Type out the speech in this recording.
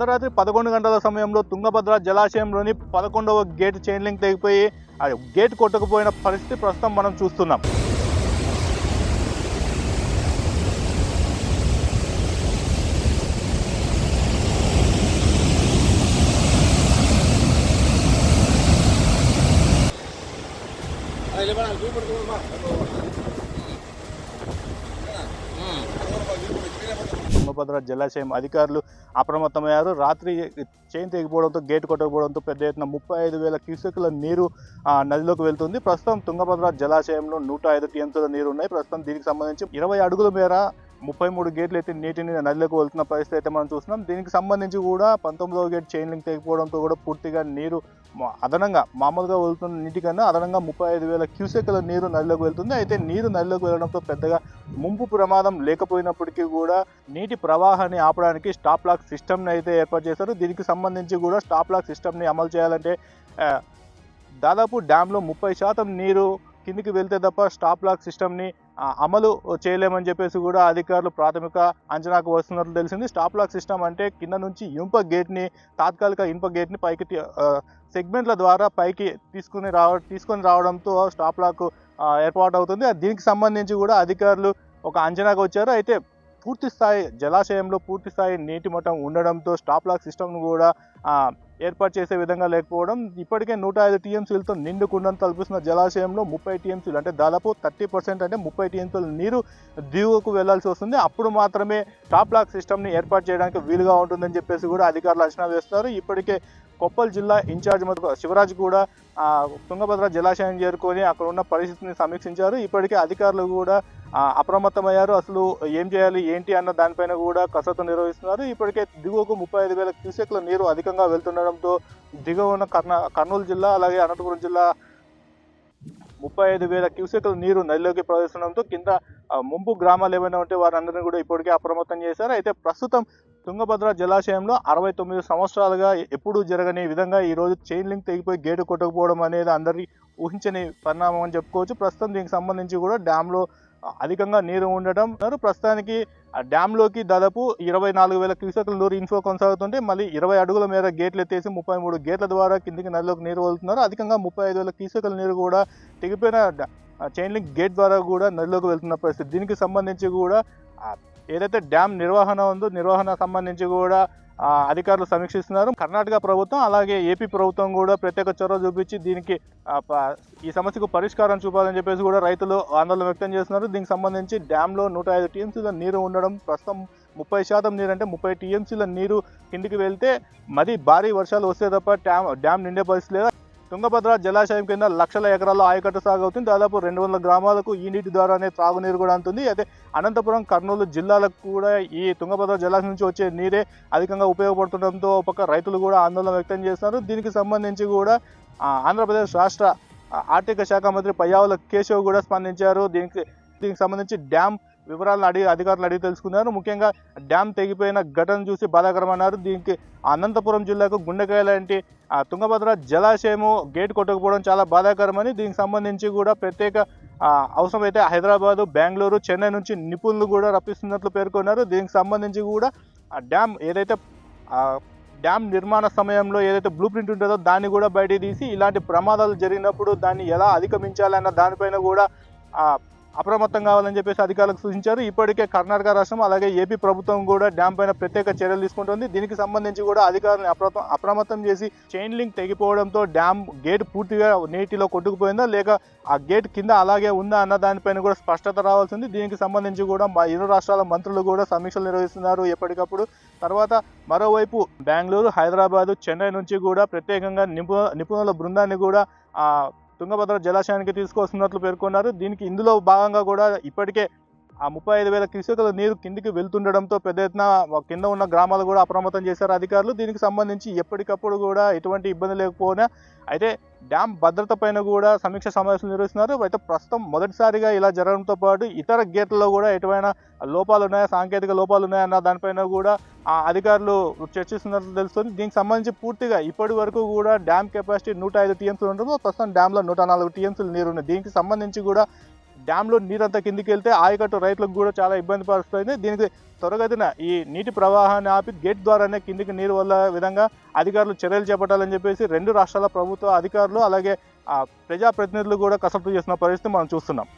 అర్ధరాత్రి పదకొండు గంటల సమయంలో తుంగభద్ర జలాశయంలోని పదకొండవ గేట్ చైన్ లింక్ తెగిపోయి ఆ గేట్ కొట్టకపోయిన పరిస్థితి ప్రస్తుతం మనం చూస్తున్నాం. తుంగభద్ర జలాశయం అధికారులు అప్రమత్తమయ్యారు. రాత్రి చైన్ తెగిపోవడంతో గేట్ కొట్టకపోవడంతో పెద్ద ఎత్తున ముప్పై ఐదు వేల క్యూసెక్ల నీరు ఆ, నదిలోకి వెళ్తుంది. ప్రస్తుతం తుంగభద్ర జలాశయంలో నూట ఐదు టీఎంసీల నీరు ఉన్నాయి ప్రస్తుతం దీనికి సంబంధించి ఇరవై అడుగుల మేర ముప్పై మూడు గేట్లు అయితే నీటిని నదిలోకి వెళ్తున్న పరిస్థితి అయితే మనం చూస్తున్నాం. దీనికి సంబంధించి కూడా పంతొమ్మిదవ గేట్ చైన్ లింక్ తెగిపోవడంతో కూడా పూర్తిగా నీరు మా- అదనంగా మామూలుగా వెళ్తున్న నీటి కన్నా అదనంగా ముప్పై ఐదు వేల క్యూసెక్ల నీరు నదిలోకి వెళ్తుంది. అయితే నీరు నదిలోకి వెళ్ళడంతో పెద్దగా ముంపు ప్రమాదం లేకపోయినప్పటికీ కూడా నీటి ప్రవాహాన్ని ఆపడానికి స్టాప్ లాక్ సిస్టమ్ని అయితే ఏర్పాటు చేశారు. దీనికి సంబంధించి కూడా స్టాప్ లాక్ సిస్టమ్ని అమలు చేయాలంటే దాదాపు డ్యాంలో ముప్పై శాతం నీరు కిందికి వెళ్తే తప్ప స్టాప్ లాక్ సిస్టమ్ని అమలు చేయలేమని చెప్పేసి కూడా అధికారులు ప్రాథమిక అంచనాకు వస్తున్నట్లు తెలిసింది. స్టాప్ లాక్ సిస్టమ్ అంటే కింద నుంచి ఇనుప గేట్ని తాత్కాలిక ఇనుప గేట్ని పైకి సెగ్మెంట్ల ద్వారా పైకి తీసుకుని రావ తీసుకొని రావడంతో స్టాప్ లాక్ ఏర్పాటు అవుతుంది. దీనికి సంబంధించి కూడా అధికారులు ఒక అంచనాకు వచ్చారు. అయితే పూర్తి స్థాయి జలాశయంలో పూర్తి స్థాయి నీటి మట్టం ఉండడంతో స్టాప్ లాక్ సిస్టమ్ను కూడా ఏర్పాటు చేసే విధంగా లేకపోవడం ఇప్పటికే నూట ఐదు టీఎంసీలతో నిండుకుండను తలపిస్తున్న జలాశయంలో ముప్పై టీఎంసీలు అంటే దాదాపు థర్టీ పర్సెంట్ అంటే ముప్పై టీఎంసీల నీరు దిగువకు వెళ్ళాల్సి వస్తుంది. అప్పుడు మాత్రమే టాప్ లాక్ సిస్టమ్ని ఏర్పాటు చేయడానికి వీలుగా ఉంటుందని చెప్పేసి కూడా అధికారులు అంచనా వేస్తారు. ఇప్పటికే కొప్పల్ జిల్లా ఇన్ఛార్జ్ శివరాజ్ కూడా ఆ, తుంగభద్ర జలాశయం చేరుకొని అక్కడ ఉన్న పరిస్థితిని సమీక్షించారు. ఇప్పటికే అధికారులు కూడా అప్రమత్తమయ్యారు. అసలు ఏం చేయాలి ఏంటి అన్న దానిపైన కూడా కసరత్తు నిర్వహిస్తున్నారు. ఇప్పటికే దిగువకు ముప్పై ఐదు వేల క్యూసెక్ల నీరు అధికంగా వెళ్తుండడంతో దిగువ ఉన్న కర్ణ కర్నూలు జిల్లా అలాగే అనంతపురం జిల్లా ముప్పై ఐదు వేల క్యూసెక్ల నీరు నదిలోకి ప్రవేశించడంతో కింద ముంపు గ్రామాలు ఏమైనా ఉంటే వారందరినీ కూడా ఇప్పటికే అప్రమత్తం చేశారు. అయితే ప్రస్తుతం తుంగభద్ర జలాశయంలో అరవై తొమ్మిది సంవత్సరాలుగా ఎప్పుడూ జరగని విధంగా ఈ రోజు చైన్ లింక్ తెగిపోయి గేటు కొట్టకపోవడం అనేది అందరి ఊహించని పరిణామం అని చెప్పుకోవచ్చు. ప్రస్తుతం దీనికి సంబంధించి కూడా డ్యాంలో అధికంగా నీరు ఉండటం ప్రస్తుతానికి ఆ డ్యాంలోకి దాదాపు ఇరవై నాలుగు వేల క్యూసెక్ల నూరు ఇన్ఫ్లో కొనసాగుతుంటే మళ్ళీ ఇరవై అడుగుల మేర గేట్లు ఎత్తేసి ముప్పై మూడు గేట్ల ద్వారా కిందికి నదిలోకి నీరు వదులుతున్నారు. అధికంగా ముప్పై ఐదు వేల క్యూసెక్ల నీరు కూడా తెగిపోయిన చైన్ లింక్ గేట్ ద్వారా కూడా నదిలోకి వెళ్తున్న పరిస్థితి. దీనికి సంబంధించి కూడా ఏదైతే డ్యామ్ నిర్వహణ ఉందో నిర్వహణ సంబంధించి కూడా అధికారులు సమీక్షిస్తున్నారు. కర్ణాటక ప్రభుత్వం అలాగే ఏపీ ప్రభుత్వం కూడా ప్రత్యేక చొరవ చూపించి దీనికి ఈ సమస్యకు పరిష్కారం చూపాలని చెప్పేసి కూడా రైతులు ఆందోళన వ్యక్తం చేస్తున్నారు. దీనికి సంబంధించి డ్యాంలో నూట ఐదు టీఎంసీల నీరు ఉండడం ప్రస్తుతం ముప్పై శాతం నీరు అంటే ముప్పై టీఎంసీల నీరు కిందికి వెళ్తే మరి భారీ వర్షాలు వస్తే తప్ప డ్యామ్ డ్యామ్ నిండే పరిస్థితి లేదా తుంగభద్ర జలాశయం కింద లక్షల ఎకరాల్లో ఆయకట్టు సాగు అవుతుంది. దాదాపు రెండు వందల గ్రామాలకు ఈ నీటి ద్వారానే త్రాగునీరు కూడా అందుతుంది. అయితే అనంతపురం కర్నూలు జిల్లాలకు కూడా ఈ తుంగభద్ర జలాశయం నుంచి వచ్చే నీరే అధికంగా ఉపయోగపడుతుండడంతో ఒక పక్క రైతులు కూడా ఆందోళన వ్యక్తం చేస్తున్నారు. దీనికి సంబంధించి కూడా ఆంధ్రప్రదేశ్ రాష్ట్ర ఆర్థిక శాఖ మంత్రి పయ్యావుల కేశవ్ కూడా స్పందించారు. దీనికి దీనికి సంబంధించి డ్యామ్ వివరాలను అడిగి అధికారులు అడిగి తెలుసుకున్నారు. ముఖ్యంగా డ్యామ్ తెగిపోయిన ఘటన చూసి బాధాకరమన్నారు. దీనికి అనంతపురం జిల్లాకు గుండెకాయ లాంటి తుంగభద్ర జలాశయము గేట్ కొట్టకపోవడం చాలా బాధాకరమని దీనికి సంబంధించి కూడా ప్రత్యేక అవసరమైతే హైదరాబాదు బెంగళూరు చెన్నై నుంచి నిపుణులు కూడా రప్పిస్తున్నట్లు పేర్కొన్నారు. దీనికి సంబంధించి కూడా ఆ డ్యామ్ ఏదైతే డ్యామ్ నిర్మాణ సమయంలో ఏదైతే బ్లూ ప్రింట్ ఉంటుందో దాన్ని కూడా బయట తీసి ఇలాంటి ప్రమాదాలు జరిగినప్పుడు దాన్ని ఎలా అధిగమించాలన్న దానిపైన కూడా అప్రమత్తం కావాలని చెప్పేసి అధికారులకు సూచించారు. ఇప్పటికే కర్ణాటక రాష్ట్రం అలాగే ఏపీ ప్రభుత్వం కూడా డ్యామ్ పైన ప్రత్యేక చర్యలు తీసుకుంటుంది. దీనికి సంబంధించి కూడా అధికారులను అప్రమత్తం అప్రమత్తం చేసి చైన్ లింక్ తెగిపోవడంతో డ్యామ్ గేట్ పూర్తిగా నీటిలో కొట్టుకుపోయిందా లేక ఆ గేట్ కింద అలాగే ఉందా అన్న దానిపైన కూడా స్పష్టత రావాల్సింది దీనికి సంబంధించి కూడా మా ఇరు రాష్ట్రాల మంత్రులు కూడా సమీక్షలు నిర్వహిస్తున్నారు ఎప్పటికప్పుడు. తర్వాత మరోవైపు బెంగళూరు హైదరాబాదు చెన్నై నుంచి కూడా ప్రత్యేకంగా నిపుణ నిపుణుల బృందాన్ని కూడా తుంగభద్ర జలాశయానికి తీసుకొస్తున్నట్లు పేర్కొన్నారు. దీనికి ఇందులో భాగంగా కూడా ఇప్పటికే ఆ ముప్పై ఐదు వేల క్యూసెకుల నీరు కిందికి వెళ్తుండడంతో పెద్ద ఎత్తున కింద ఉన్న గ్రామాలు కూడా అప్రమత్తం చేశారు అధికారులు. దీనికి సంబంధించి ఎప్పటికప్పుడు కూడా ఎటువంటి ఇబ్బంది లేకపోయినా అయితే డ్యామ్ భద్రత పైన కూడా సమీక్ష సమావేశాలు నిర్వహిస్తున్నారు. అయితే ప్రస్తుతం మొదటిసారిగా ఇలా జరగడంతో పాటు ఇతర గేట్లలో కూడా ఎటువైనా లోపాలు ఉన్నాయా సాంకేతిక లోపాలు ఉన్నాయా అన్న దానిపైన కూడా ఆ అధికారులు చర్చిస్తున్నట్లు తెలుస్తుంది. దీనికి సంబంధించి పూర్తిగా ఇప్పటి వరకు కూడా డ్యామ్ కెపాసిటీ నూట ఐదు టీఎంసీలు ఉండడంతో ప్రస్తుతం డ్యామ్లో నూట నాలుగు టీఎంసీలు నీరు ఉంది దీనికి సంబంధించి కూడా డ్యాంలో నీరంతా కిందికి వెళ్తే ఆయకట్టు రైతులకు కూడా చాలా ఇబ్బంది పరుస్తుంది దీనికి త్వరగతిన ఈ నీటి ప్రవాహాన్ని ఆపి గేట్ ద్వారానే కిందికి నీరు వల్ల విధంగా అధికారులు చర్యలు చేపట్టాలని చెప్పేసి రెండు రాష్ట్రాల ప్రభుత్వ అధికారులు అలాగే ఆ ప్రజాప్రతినిధులు కూడా కసరత్తు చేస్తున్న పరిస్థితి మనం చూస్తున్నాం.